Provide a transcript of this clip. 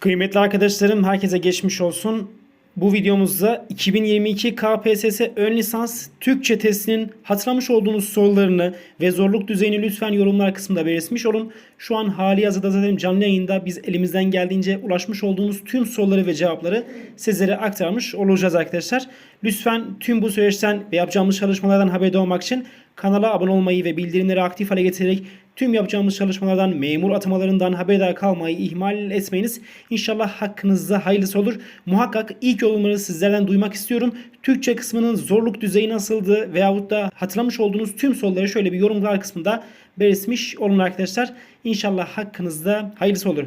Kıymetli arkadaşlarım herkese geçmiş olsun. Bu videomuzda 2022 KPSS ön lisans Türkçe testinin hatırlamış olduğunuz sorularını ve zorluk düzeyini lütfen yorumlar kısmında belirtmiş olun. Şu an hali hazırda zaten canlı yayında biz elimizden geldiğince ulaşmış olduğumuz tüm soruları ve cevapları sizlere aktarmış olacağız arkadaşlar. Lütfen tüm bu süreçten ve yapacağımız çalışmalardan haberdar olmak için kanala abone olmayı ve bildirimleri aktif hale getirerek tüm yapacağımız çalışmalardan, memur atamalarından haberdar kalmayı ihmal etmeyiniz. İnşallah hakkınızda hayırlısı olur. Muhakkak ilk yorumları sizlerden duymak istiyorum. Türkçe kısmının zorluk düzeyi nasıldı veyahut da hatırlamış olduğunuz tüm soruları şöyle bir yorumlar kısmında belirtmiş olun arkadaşlar. İnşallah hakkınızda hayırlısı olur.